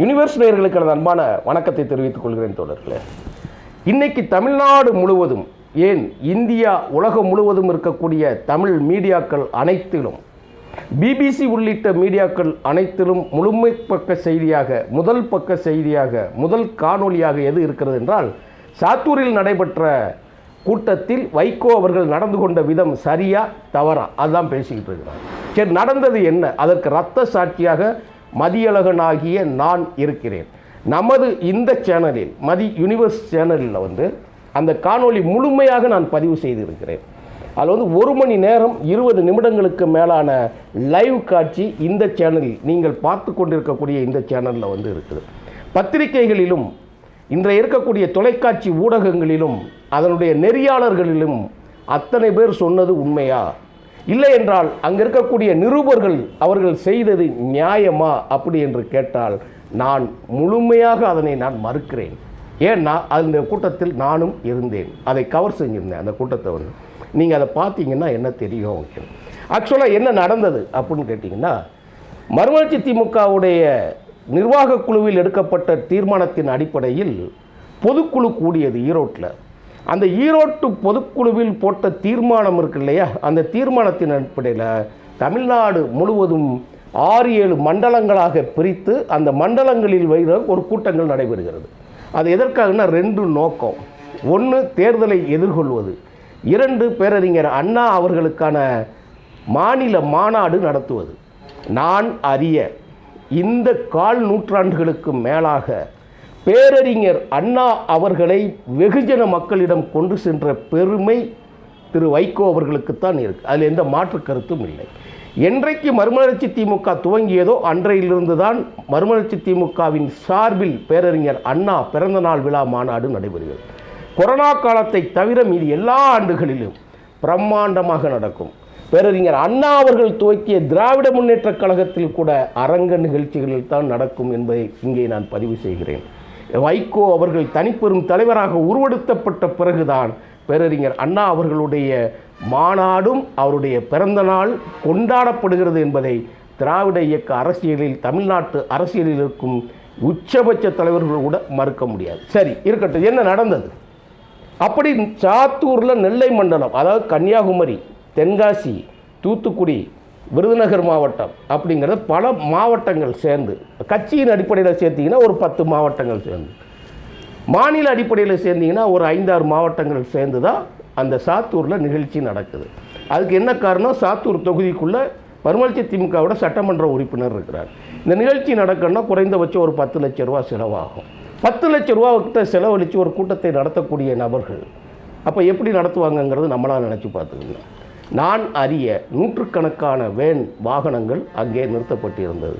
Universe நேர்களுக்கு எனது அன்பான வணக்கத்தை தெரிவித்துக் கொள்கிறேன் தோழர்களே. இன்னைக்கு தமிழ்நாடு முழுவதும் ஏன் இந்தியா உலகம் முழுவதும் இருக்கக்கூடிய தமிழ் மீடியாக்கள் அனைத்திலும் பிபிசி உள்ளிட்ட மீடியாக்கள் அனைத்திலும் முழுமை பக்க செய்தியாக முதல் பக்க செய்தியாக முதல் காணொளியாக எது இருக்கிறது என்றால் சாத்தூரில் நடைபெற்ற கூட்டத்தில் வைகோ அவர்கள் நடந்து கொண்ட விதம் சரியா தவறா அதுதான் பேசிக்கிட்டு இருக்கிறார். சரி நடந்தது என்ன? அதற்கு ரத்த சாட்சியாக மதியழகனாகிய நான் இருக்கிறேன். நமது இந்த சேனலில் மதி யூனிவர்ஸ் சேனலில் வந்து அந்த காணொளி முழுமையாக நான் பதிவு செய்திருக்கிறேன். அதில் வந்து ஒரு மணி நேரம் இருபது நிமிடங்களுக்கு மேலான லைவ் காட்சி இந்த சேனலில் நீங்கள் பார்த்து கொண்டிருக்கக்கூடிய இந்த சேனலில் வந்து இருக்குது. பத்திரிகைகளிலும் இன்றைய இருக்கக்கூடிய தொலைக்காட்சி ஊடகங்களிலும் அதனுடைய நெறியாளர்களிலும் அத்தனை பேர் சொன்னது உண்மையா? இல்லை என்றால் அங்கே இருக்கக்கூடிய நிருபர்கள் அவர்கள் செய்தது நியாயமா அப்படி என்று கேட்டால் நான் முழுமையாக அதனை நான் மறுக்கிறேன். ஏன்னா அந்த கூட்டத்தில் நானும் இருந்தேன். அதை கவர் செஞ்சுருந்தேன் அந்த கூட்டத்தை வந்து. நீங்கள் அதை பார்த்தீங்கன்னா என்ன தெரியும்? ஆக்சுவலாக என்ன நடந்தது அப்படின்னு கேட்டிங்கன்னா மறுமலர்ச்சி திமுகவுடைய நிர்வாக குழுவில் எடுக்கப்பட்ட தீர்மானத்தின் அடிப்படையில் பொதுக்குழு கூடியது ஈரோட்டில். அந்த ஈரோட்டு பொதுக்குழுவில் போட்ட தீர்மானம் இருக்கு இல்லையா? அந்த தீர்மானத்தின் அடிப்படையில் தமிழ்நாடு முழுவதும் ஆறு ஏழு மண்டலங்களாக பிரித்து அந்த மண்டலங்களில் வைர ஒரு கூட்டங்கள் நடைபெறுகிறது. அது எதற்காகனா ரெண்டு நோக்கம். ஒன்று தேர்தலை எதிர்கொள்வது. இரண்டு பேரறிஞர் அண்ணா அவர்களுக்கான மாநில மாநாடு நடத்துவது. நான் அறிய இந்த கால் நூற்றாண்டுகளுக்கு மேலாக பேரறிஞர் அண்ணா அவர்களை வெகுஜன மக்களிடம் கொண்டு சென்ற பெருமை திரு வைகோ அவர்களுக்குத்தான் இருக்குது அதில் எந்த மாற்று கருத்தும் இல்லை. என்றைக்கு மறுமலர்ச்சி திமுக துவங்கியதோ அன்றையிலிருந்து தான் மறுமலர்ச்சி திமுகவின் சார்பில் பேரறிஞர் அண்ணா பிறந்தநாள் விழா மாநாடு நடைபெறுகிறது. கொரோனா காலத்தை தவிர மீது எல்லா ஆண்டுகளிலும் பிரம்மாண்டமாக நடக்கும். பேரறிஞர் அண்ணா அவர்கள் துவக்கிய திராவிட முன்னேற்றக் கழகத்தில் கூட அரங்க நிகழ்ச்சிகளில் தான் நடக்கும் என்பதை இங்கே நான் பதிவு செய்கிறேன். வைகோ அவர்கள் தனிப்பெரும் தலைவராக உருவெடுத்தப்பட்ட பிறகுதான் பேரறிஞர் அண்ணா அவர்களுடைய மாநாடும் அவருடைய பிறந்த நாள் கொண்டாடப்படுகிறது என்பதை திராவிட இயக்க அரசியலில் தமிழ்நாட்டு அரசியலில் இருக்கும் உச்சபட்ச தலைவர்கள் கூட மறுக்க முடியாது. சரி இருக்கட்டும். என்ன நடந்தது? அப்படி சாத்தூரில் நெல்லை மண்டலம் அதாவது கன்னியாகுமரி தென்காசி தூத்துக்குடி விருதுநகர் மாவட்டம் அப்படிங்கிறது பல மாவட்டங்கள் சேர்ந்து கட்சியின் அடிப்படையில் சேர்த்திங்கன்னா ஒரு பத்து மாவட்டங்கள் சேர்ந்து. மாநில அடிப்படையில் சேர்ந்தீங்கன்னா ஒரு ஐந்தாறு மாவட்டங்கள் சேர்ந்து தான் அந்த சாத்தூரில் நிகழ்ச்சி நடக்குது. அதுக்கு என்ன காரணம்? சாத்தூர் தொகுதிக்குள்ளே பருமலட்சி திமுகவோட சட்டமன்ற உறுப்பினர் இருக்கிறார். இந்த நிகழ்ச்சி நடக்கணும்னா குறைந்தபட்சம் ஒரு பத்து லட்ச ரூபா செலவாகும். பத்து லட்ச ரூபா கிட்ட செலவழித்து ஒரு கூட்டத்தை நடத்தக்கூடிய நபர்கள் அப்போ எப்படி நடத்துவாங்கங்கிறது நம்மளால் நினச்சி பார்த்துக்கணும். நான் அறிய நூற்றுக்கணக்கான வேன் வாகனங்கள் அங்கே நிறுத்தப்பட்டிருந்தது.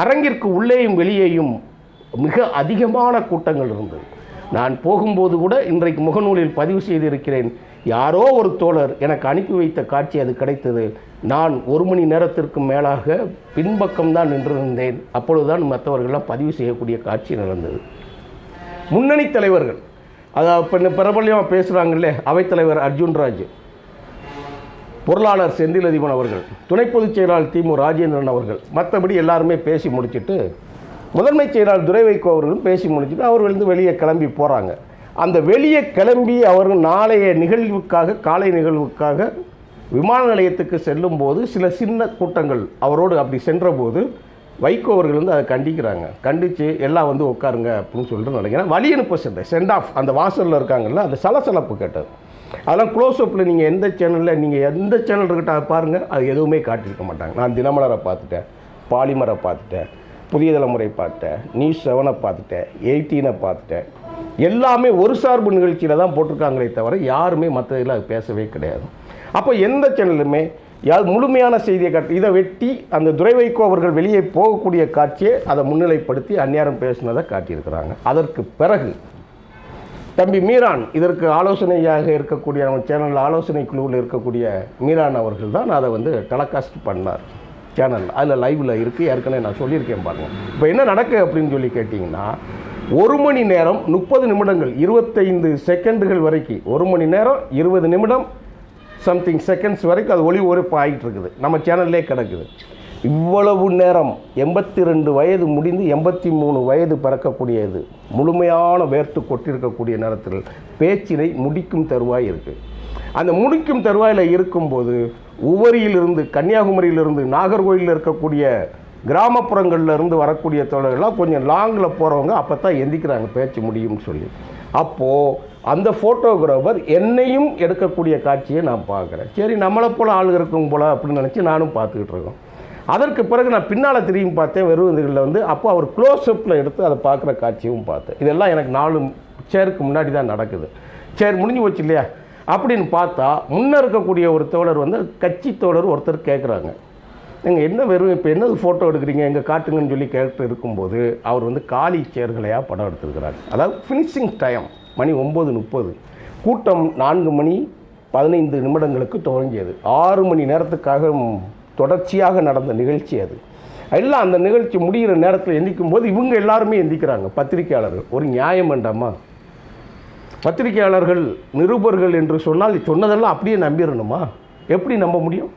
அரங்கிற்கு உள்ளேயும் வெளியேயும் மிக அதிகமான கூட்டங்கள் இருந்தது. நான் போகும்போது கூட இன்றைக்கு முகநூலில் பதிவு செய்திருக்கிறேன். யாரோ ஒரு தோழர் எனக்கு அனுப்பி வைத்த காட்சி அது கிடைத்தது. நான் ஒரு மணி நேரத்திற்கு மேலாக பின்பக்கம்தான் நின்றிருந்தேன். அப்பொழுதுதான் மற்றவர்கள்லாம் பதிவு செய்யக்கூடிய காட்சி நடந்தது. முன்னணி தலைவர்கள் அதாவது இப்போ பிரபல்யமாக பேசுகிறாங்களே அவைத்தலைவர் அர்ஜுன்ராஜ். பொருளாளர் செந்திலதிபன் அவர்கள் துணை பொதுச் செயலாளர் திமு ராஜேந்திரன் அவர்கள் மற்றபடி எல்லாருமே பேசி முடிச்சுட்டு முதன்மைச் செயலாளர் துரை வைகோ அவர்களும் பேசி முடிச்சுட்டு அவர்கள் வந்து வெளியே கிளம்பி போகிறாங்க அந்த வெளியே கிளம்பி அவர்கள் நாளைய நிகழ்வுக்காக காலை நிகழ்வுக்காக விமான நிலையத்துக்கு செல்லும்போது சில சின்ன கூட்டங்கள் அவரோடு அப்படி சென்றபோது வைகோ அவர்கள் வந்து அதை கண்டிக்கிறாங்க. கண்டித்து எல்லாம் வந்து உட்காருங்க அப்படின்னு சொல்லிட்டு நினைக்கிறேன். வழி அனுப்ப சென்ட் ஆஃப் அந்த வாசலில் இருக்காங்கல்ல அந்த சலசலப்பு கேட்டது. அதெல்லாம் க்ளோஸ்அப்பில் நீங்கள் எந்த சேனலில் நீங்கள் எந்த சேனல் இருக்கிட்ட பாருங்கள் அது எதுவுமே காட்டியிருக்க மாட்டாங்க. நான் தினமலரை பார்த்துட்டேன் பாலிமரை பார்த்துட்டேன் புதிய தலைமுறை பார்த்துட்டேன் நியூஸ் செவனை பார்த்துட்டேன் எயிட்டீனை பார்த்துட்டேன். எல்லாமே ஒரு சார்பு நிகழ்ச்சியில் தான் போட்டிருக்காங்களே தவிர யாருமே மற்ற இதில் அது பேசவே கிடையாது. அப்போ எந்த சேனலுமே யார் முழுமையான செய்தியை காட்டி இதை வெட்டி அந்த துரை அவர்கள் வெளியே போகக்கூடிய காட்சியை அதை முன்னிலைப்படுத்தி அந்நேரம் பேசினதை காட்டியிருக்கிறாங்க. அதற்கு பிறகு தம்பி மீரான் இதற்கு ஆலோசனையாக இருக்கக்கூடிய நம்ம சேனலில் ஆலோசனை குழுவில் இருக்கக்கூடிய மீரான் அவர்கள் தான் அதை வந்து டெலகாஸ்ட் பண்ணார். சேனல் அதில் லைவில் இருக்குது ஏற்கனவே நான் சொல்லியிருக்கேன் பாருங்கள் இப்போ என்ன நடக்கு அப்படின்னு சொல்லி கேட்டிங்கன்னா ஒரு மணி நேரம் முப்பது நிமிடங்கள் இருபத்தைந்து செகண்டுகள் வரைக்கும் ஒரு மணி நேரம் இருபது நிமிடம் சம்திங் செகண்ட்ஸ் வரைக்கும் அது ஒளி ஒளிப்பு ஆகிட்டு இருக்குது. நம்ம சேனல்லே கிடக்குது. இவ்வளவு நேரம் எண்பத்தி ரெண்டு வயது முடிந்து எண்பத்தி மூணு வயது பிறக்கக்கூடியது. முழுமையான வேர்த்து கொட்டிருக்கக்கூடிய நேரத்தில் பேச்சினை முடிக்கும் தருவாய் இருக்குது அந்த முடிக்கும் தருவாயில் இருக்கும்போது உவரியிலிருந்து கன்னியாகுமரியிலிருந்து நாகர்கோயிலில் இருக்கக்கூடிய கிராமப்புறங்களில் இருந்து வரக்கூடிய தோழர்கள்லாம் கொஞ்சம் லாங்கில் போகிறவங்க அப்போ தான் எந்திக்கிறாங்க பேச்சு முடியும்னு சொல்லி. அப்போது அந்த ஃபோட்டோகிராஃபர் என்னையும் எடுக்கக்கூடிய காட்சியை நான் பார்க்குறேன். சரி நம்மளை போல் ஆள் இருக்கும் போல் அப்படின்னு நினச்சி நானும் பார்த்துக்கிட்டு இருக்கோம். அதற்கு பிறகு நான் பின்னால் திரும்பி பார்த்தேன் வெறும் இதுகளில் வந்து அப்போ அவர் க்ளோஸ்அப்பில் எடுத்து அதை பார்க்குற காட்சியும் பார்த்தேன். இதெல்லாம் எனக்கு நாலு சேருக்கு முன்னாடி தான் நடக்குது. சேர் முடிஞ்சு போச்சு இல்லையா? அப்படின்னு பார்த்தா முன்னே இருக்கக்கூடிய ஒரு தோழர் வந்து கட்சி தோழர் ஒருத்தர் கேட்குறாங்க நீங்கள் என்ன வெறும் இப்போ என்னது ஃபோட்டோ எடுக்கிறீங்க? எங்கே காட்டுங்கன்னு சொல்லி கேட்டு இருக்கும்போது அவர் வந்து காலி சேர்களையாக படம் எடுத்திருக்கிறார். அதாவது ஃபினிஷிங் டைம் மணி ஒம்பது முப்பது. கூட்டம் நான்கு மணி பதினைந்து நிமிடங்களுக்கு துவங்கியது. ஆறு மணி நேரத்துக்காக தொடர்ச்சியாக நடந்த நிகழ்ச்சி அது. எல்லாம் அந்த நிகழ்ச்சி முடிகிற நேரத்தில் எந்திக்கும் போது இவங்க எல்லாருமே எந்திக்கிறாங்க பத்திரிக்கையாளர்கள் ஒரு நியாயம் வேண்டாமா? பத்திரிகையாளர்கள் நிருபர்கள் என்று சொன்னால் சொன்னதெல்லாம் அப்படியே நம்பிடணுமா எப்படி நம்ப முடியும்?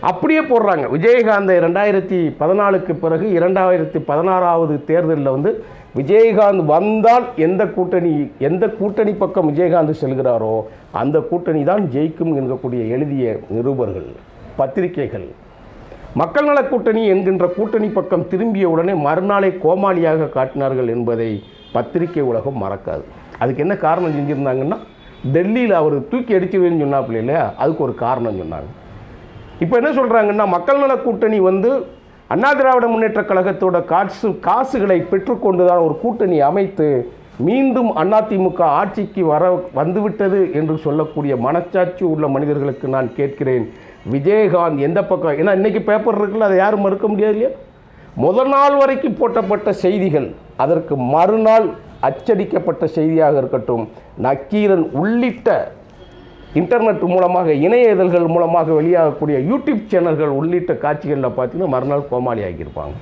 அப்படியே போடுறாங்க. விஜயகாந்தை ரெண்டாயிரத்தி பதினாலுக்கு பிறகு இரண்டாயிரத்தி பதினாறாவது தேர்தலில் வந்து விஜயகாந்த் வந்தால் எந்த கூட்டணி எந்த கூட்டணி பக்கம் விஜயகாந்த் செல்கிறாரோ அந்த கூட்டணி தான் ஜெயிக்கும் என்கக்கூடிய எழுதிய நிருபர்கள். பத்திரிகைகள். மக்கள் நல கூட்டணி என்கின்ற கூட்டணி பக்கம் திரும்பிய உடனே மறுநாளை கோமாளியாக காட்டினார்கள் என்பதை பத்திரிகை உலகம் மறக்காது. அதுக்கு என்ன காரணம் செஞ்சுருந்தாங்கன்னா டெல்லியில் அவர் தூக்கி அடிச்சிருவேன்னு சொன்னாப்புல இல்லையா? அதுக்கு ஒரு காரணம் சொன்னாங்க. இப்போ என்ன சொல்கிறாங்கன்னா மக்கள் நல கூட்டணி வந்து அண்ணா திராவிட முன்னேற்ற கழகத்தோட காசு காசுகளை பெற்றுக்கொண்டு தான் ஒரு கூட்டணி அமைத்து மீண்டும் அதிமுக ஆட்சிக்கு வர வந்துவிட்டது என்று சொல்லக்கூடிய மனச்சாட்சி உள்ள மனிதர்களுக்கு நான் கேட்கிறேன். விஜயகாந்த் எந்த பக்கம்? ஏன்னா இன்றைக்கி பேப்பர் இருக்குல்ல அதை யாரும் மறுக்க முடியாது இல்லையா? முதல் நாள் வரைக்கும் போட்டப்பட்ட செய்திகள் அதற்கு மறுநாள் அச்சடிக்கப்பட்ட செய்தியாக இருக்கட்டும் நக்கீரன் உள்ளிட்ட இன்டர்நெட் மூலமாக இணைய இதழ்கள் மூலமாக வெளியாகக்கூடிய யூடியூப் சேனல்கள் உள்ளிட்ட காட்சிகளில் பார்த்தீங்கன்னா மறுநாள் கோமாளி ஆகியிருப்பாங்க.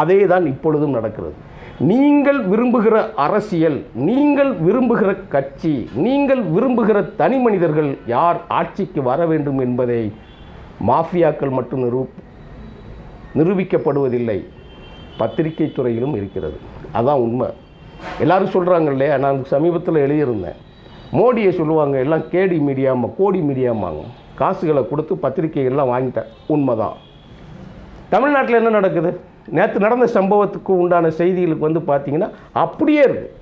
அதே தான் இப்பொழுதும் நடக்கிறது. நீங்கள் விரும்புகிற அரசியல் நீங்கள் விரும்புகிற கட்சி நீங்கள் விரும்புகிற தனி மனிதர்கள் யார் ஆட்சிக்கு வர வேண்டும் என்பதை மாஃபியாக்கள் மட்டும் நிரூ நிரூபிக்கப்படுவதில்லை. பத்திரிகை துறையிலும் இருக்கிறது. அதான் உண்மை. எல்லாரும் சொல்கிறாங்க இல்லையா நான் சமீபத்தில் எழுதியிருந்தேன். மோடியை சொல்லுவாங்க எல்லாம் கேடி மீடியாமா கோடி மீடியாமாங்க. காசுகளை கொடுத்து பத்திரிகைகள்லாம் வாங்கிட்டேன் உண்மைதான். தமிழ்நாட்டில் என்ன நடக்குது? நேற்று நடந்த சம்பவத்துக்கு உண்டான செய்திகளுக்கு வந்து பார்த்தீங்கன்னா அப்படியே இருக்குது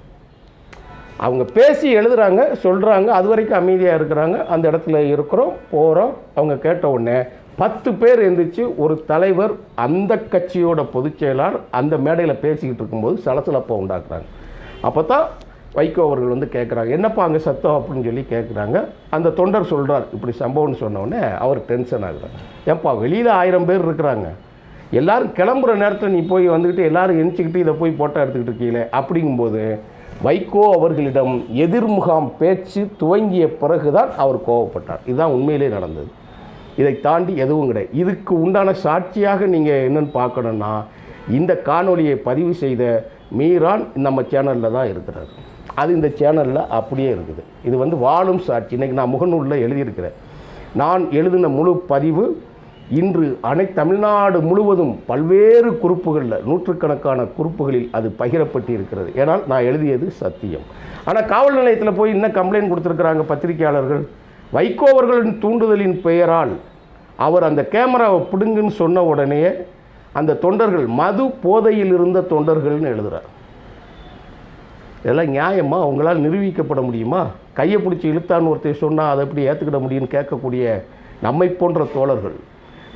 அவங்க பேசி எழுதுறாங்க சொல்கிறாங்க அது வரைக்கும் அமைதியாக இருக்கிறாங்க. அந்த இடத்துல இருக்கிறோம் போகிறோம் அவங்க கேட்ட உடனே பத்து பேர் எழுந்திரிச்சு ஒரு தலைவர் அந்த கட்சியோட பொதுச் செயலாளர் அந்த மேடையில் பேசிக்கிட்டு இருக்கும்போது சலசலப்பை உண்டாக்குறாங்க. அப்போ தான் வைகோ அவர்கள் வந்து கேட்குறாங்க என்னப்பா அங்கே சத்தம்? அப்படின்னு சொல்லி கேட்குறாங்க அந்த தொண்டர் சொல்கிறார் இப்படி சம்பவம்னு சொன்னோடனே அவர் டென்ஷன் ஆகுறாங்க ஏன்ப்பா வெளியில் ஆயிரம் பேர் இருக்கிறாங்க. எல்லாரும் கிளம்புற நேரத்தில் நீ போய் வந்துக்கிட்டு எல்லோரும் எரிச்சிக்கிட்டு இதை போய் போட்டோ எடுத்துக்கிட்டு இருக்கீங்களே? அப்படிங்கும்போது வைகோ அவர்களிடம் எதிர்முகாம் பேச்சு துவங்கிய பிறகுதான் அவர் கோவப்பட்டார். இதுதான் உண்மையிலே நடந்தது. இதை தாண்டி எதுவும் கிடையாது. இதுக்கு உண்டான சாட்சியாக நீங்கள் என்னென்னு பார்க்கணுன்னா இந்த காணொலியை பதிவு செய்த மீரான் நம்ம சேனலில் தான் இருக்கிறார். அது இந்த சேனலில் அப்படியே இருக்குது. இது வந்து வாழும் சாட்சி. இன்றைக்கி நான் முகநூலில் எழுதியிருக்கிறேன். நான் எழுதின முழு பதிவு இன்று அனை தமிழ்நாடு முழுவதும் பல்வேறு குறிப்புகளில் நூற்றுக்கணக்கான குறிப்புகளில் அது பகிரப்பட்டு இருக்கிறது ஏனால் நான் எழுதியது சத்தியம். ஆனால் காவல் நிலையத்தில் போய் இன்னும் கம்ப்ளைண்ட் கொடுத்துருக்குறாங்க பத்திரிகையாளர்கள். வைகோவர்களின் தூண்டுதலின் பெயரால் அவர் அந்த கேமராவை பிடுங்குன்னு சொன்ன உடனே அந்த தொண்டர்கள் மது போதையில் இருந்த தொண்டர்கள்னு எழுதுகிறார் இதெல்லாம் நியாயமா? அவங்களால் நிரூபிக்கப்பட முடியுமா? கையை பிடிச்சி இழுத்தான்னு ஒருத்தர் சொன்னால் அதை எப்படி ஏற்றுக்கிட முடியும்னு கேட்கக்கூடிய நம்மை போன்ற தோழர்கள்.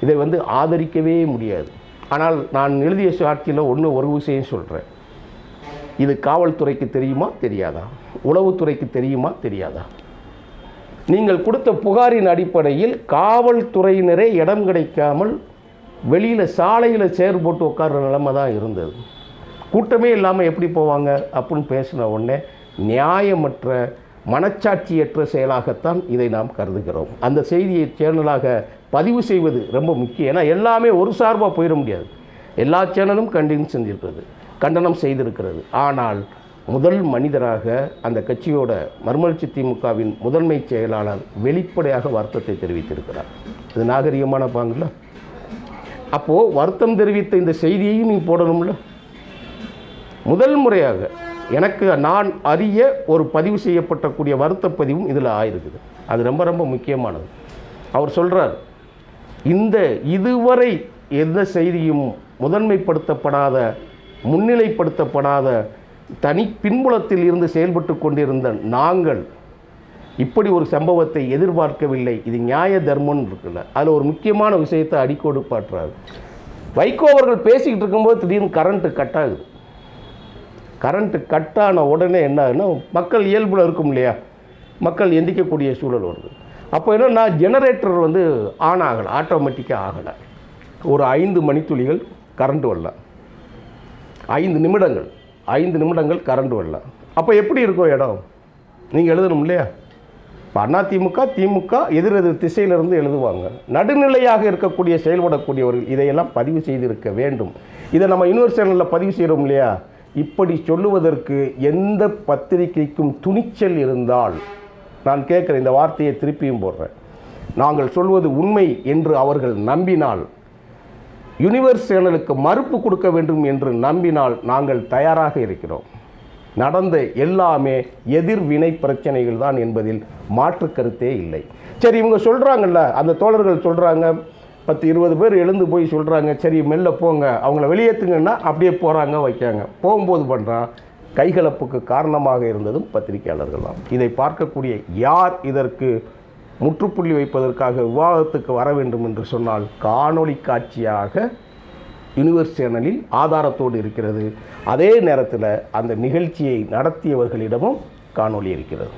இதை வந்து ஆதரிக்கவே முடியாது. ஆனால் நான் எழுதிய சாட்சியில் ஒன்று ஒரு விஷயம் சொல்கிறேன் இது காவல்துறைக்கு தெரியுமா? தெரியாதா? உளவுத்துறைக்கு தெரியுமா? தெரியாதா? நீங்கள் கொடுத்த புகாரின் அடிப்படையில் காவல்துறையினரே இடம் கிடைக்காமல் வெளியில் சாலையில் சேர் போட்டு உட்கார்ற நிலைமை தான் இருந்தது. கூட்டமே இல்லாமல் எப்படி போவாங்க? அப்படின்னு பேசின உடனே நியாயமற்ற மனச்சாட்சியற்ற செயலாகத்தான் இதை நாம் கருதுகிறோம். அந்த செய்தியை சேனலாக பதிவு செய்வது ரொம்ப முக்கியம். ஏன்னா எல்லாமே ஒரு சார்பாக போயிட முடியாது. எல்லா சேனலும் கண்டினியூ செஞ்சிருக்கிறது கண்டனம் செய்திருக்கிறது. ஆனால் முதல் மனிதராக அந்த கட்சியோட மர்மலட்சி திமுகவின் முதன்மை செயலாளர் வெளிப்படையாக வருத்தத்தை தெரிவித்திருக்கிறார். இது நாகரிகமான பாங்குல அப்போது வருத்தம் தெரிவித்த இந்த செய்தியையும் நீ போடணும்ல? முதல் முறையாக எனக்கு நான் அறிய ஒரு பதிவு செய்யப்பட்டக்கூடிய வருத்த பதிவும் இதில் ஆயிருக்குது. அது ரொம்ப ரொம்ப முக்கியமானது. அவர் சொல்கிறார் இந்த இதுவரை எந்த செய்தியும் முதன்மைப்படுத்தப்படாத முன்னிலைப்படுத்தப்படாத தனி பின்புலத்தில் இருந்து செயல்பட்டு கொண்டிருந்த நாங்கள் இப்படி ஒரு சம்பவத்தை எதிர்பார்க்கவில்லை. இது நியாய தர்மம்னு இருக்குல்ல. அதில் ஒரு முக்கியமான விஷயத்தை அடிக்கோடு பாட்டுறாரு. வைகோ அவர்கள் பேசிக்கிட்டு இருக்கும்போது திடீர்னு கரண்ட்டு கட் ஆகுது. கரண்ட்டு கட் ஆன உடனே என்ன ஆகுதுன்னா மக்கள் இயல்பில் இருக்கும் இல்லையா? மக்கள் எந்திக்கக்கூடிய சூழல் வருது. அப்போ என்னென்னா ஜெனரேட்டர் வந்து ஆன் ஆகலை ஆட்டோமேட்டிக்காக ஆகலை. ஒரு ஐந்து மணித்துளிகள் கரண்ட் வரல. ஐந்து நிமிடங்கள் ஐந்து நிமிடங்கள் கரண்ட் வரல. அப்போ எப்படி இருக்கும் இடம்? நீங்கள் எழுதணும் இல்லையா? இப்போ அதிமுக திமுக எதிர் எதிர் திசையிலிருந்து எழுதுவாங்க. நடுநிலையாக இருக்கக்கூடிய செயல்படக்கூடியவர்கள் இதையெல்லாம் பதிவு செய்திருக்க வேண்டும். இதை நம்ம யூனிவர்ஸ் சேனலில் பதிவு செய்கிறோம் இல்லையா? இப்படி சொல்லுவதற்கு எந்த பத்திரிகைக்கும் துணிச்சல் இருந்தால் நான் கேட்குற இந்த வார்த்தையை திருப்பியும் போடுறேன். நாங்கள் சொல்வது உண்மை என்று அவர்கள் நம்பினால் யூனிவர்ஸ் சேனலுக்கு மறுப்பு கொடுக்க வேண்டும் என்று நம்பினால் நாங்கள் தயாராக இருக்கிறோம். நடந்த எல்லாமே எதிர்வினை பிரச்சனைகள் தான் என்பதில் மாற்று கருத்தே இல்லை. சரி இவங்க சொல்கிறாங்கல்ல அந்த தோழர்கள் சொல்கிறாங்க பத்து இருபது பேர் எழுந்து போய் சொல்கிறாங்க சரி மெல்ல போங்க அவங்கள வெளியேற்றுங்கன்னா அப்படியே போகிறாங்க வைக்காங்க போகும்போது பண்ணுறான் கைகலப்புக்கு காரணமாக இருந்ததும் பத்திரிகையாளர்கள் தான் இதை பார்க்கக்கூடிய யார் இதற்கு முற்றுப்புள்ளி வைப்பதற்காக விவாதத்துக்கு வர வேண்டும் என்று சொன்னால் காணொளி காட்சியாக யூனிவர்ஸ் சேனலில் ஆதாரத்தோடு இருக்கிறது. அதே நேரத்தில் அந்த நிகழ்ச்சியை நடத்தியவர்களிடமும் காணொளி இருக்கிறது.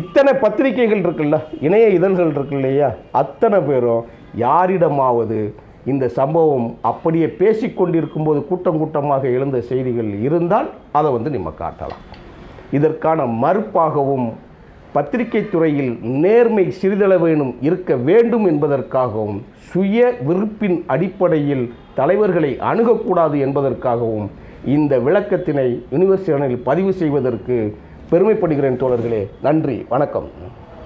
இத்தனை பத்திரிகைகள் இருக்குல்ல இணைய இதழ்கள் இருக்கு இல்லையா அத்தனை பேரும் யாரிடமாவது இந்த சம்பவம் அப்படியே பேசிக்கொண்டிருக்கும்போது கூட்டம் கூட்டமாக எழுந்த செய்திகள் இருந்தால் அதை வந்து நம்ம காட்டலாம். இதற்கான மறுப்பாகவும் பத்திரிகை துறையில் நேர்மை சிறிதளவேனும் இருக்க வேண்டும் என்பதற்காகவும் சுய விருப்பின் அடிப்படையில் தலைவர்களை அணுகக்கூடாது என்பதற்காகவும் இந்த விளக்கத்தினை யூனிவர்சிட்டியில் பதிவு செய்வதற்கு பெருமைப்படுகிறேன் தோழர்களே. நன்றி வணக்கம்.